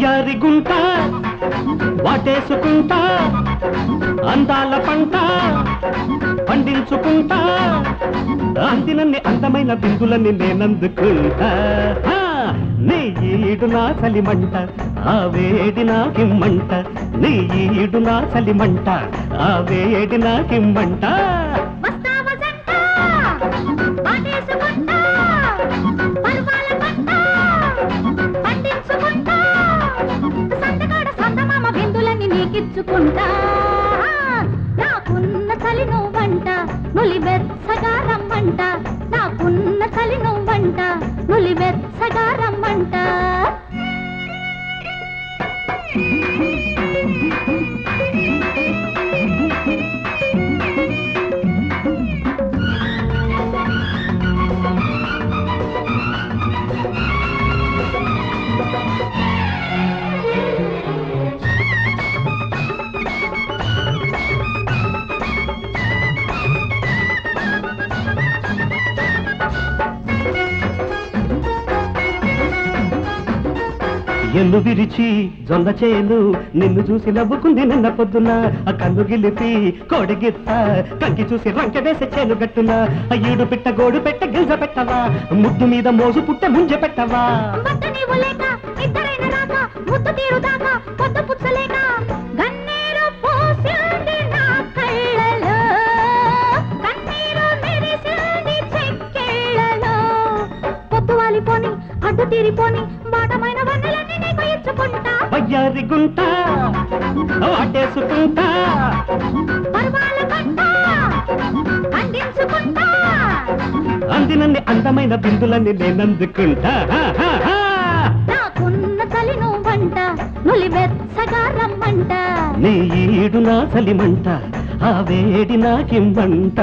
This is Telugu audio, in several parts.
వయ్యారి గుంట వాటేసుకుంటా అందాల పంట పండించుకుంటా అందినన్ని అందమైన బిందులన్నీ నేనందుకుంటా. నీ ఈడు నా చలిమంట ఆ వేడి నా కిమ్మంట. నీ ఈడు నా చలిమంట ఆ వేడి నా బిందులన్నీ నాకున్న చలి నువ్వంట నులి వెచ్చగా రమ్మంట. నాకున్న చలి నువ్వంట నులి వెచ్చగా రమ్మంట. ఎల్లు విరిచి జొంద చేలు నిన్ను చూసి నవ్వుకుంది నిన్న పొద్దున. ఆ కన్ను గిలిపి కోడిగిత్త కంకి చూసి రంకె వేసే చేను గట్టున. ఆ ఈడు పెట్ట గోడు పెట్ట గిల్జ పెట్టవా ముద్దు మీద మోజు పుట్ట ముంజ పెట్టవా. పొద్దు పొద్దు వాలిపోని అడ్డు తీరిపోని బాటమైన వన్నెలన్నీ నీకు ఇచ్చుకుంటా. వయ్యారి గుంట వాటేసుకుంటా పర్వాల పంట పండించుకుంటా అందినన్ని అందమైన బిందులన్నీ నేనందుకుంటా. నాకున్న చలి నువ్వంట నులి వెచ్చగా రమ్మంట. నీ ఈడు నా చలిమంట ఆ వేడి నాకిమ్మంట.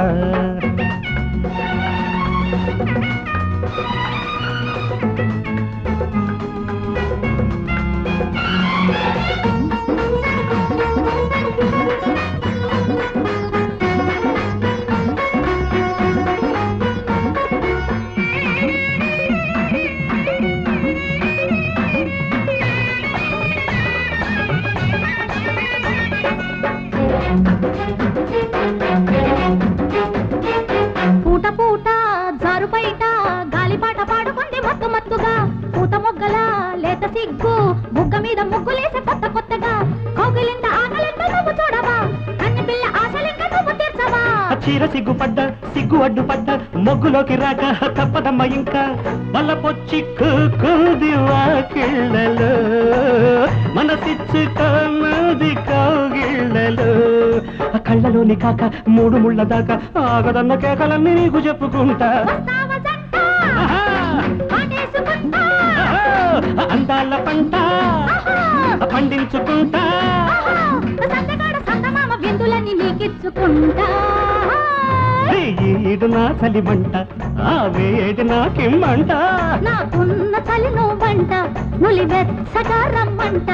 లేత సిగ్గు. బుగ్గ మీద ముగ్గులేసే కొత్త కొత్తగా. కౌగిలింత ఆకలింత నువ్వు చూడవా? కన్ని పిల్ల ఆశలింక నువ్వు తీర్చవా? చీర సిగ్గుపడ్డ సిగ్గు అడ్డుపడ్డ మొగ్గులోకి రాక తప్పదమ్మ ఇంకా. వల్లపొచ్చి కూది వాకిళ్ళలో మనసిచ్చుకోన్నది కౌగిళ్ళలో. ఆ కళ్ళలోని కాక మూడు ముళ్ళ దాకా ఆగదన్న కేకలన్నీ నీకు చెప్పుకుంటా. అందాల పంట! పండించుకుంటా. ఆహా! సందగాడ సందమామ బిందులన్నీ నీకిచ్చుకుంటా. నీ ఈడు నా చలిమంట ఆ వేడి నాకిమ్మంట నాకున్న చలి నువ్వంట నులి వెచ్చగా రమ్మంట.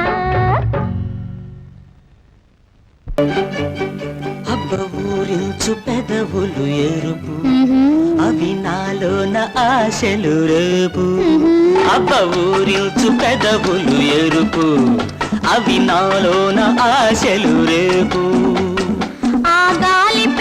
అబ్బ ఊరించు పెదవులు ఎరుపు. అవి నాలోన ఆశలు రేపు. అబ్బ ఊరిల్చు పెదవులు ఎరుపు. అవి నాలోన ఆశలు రేపు. ఆ గాలి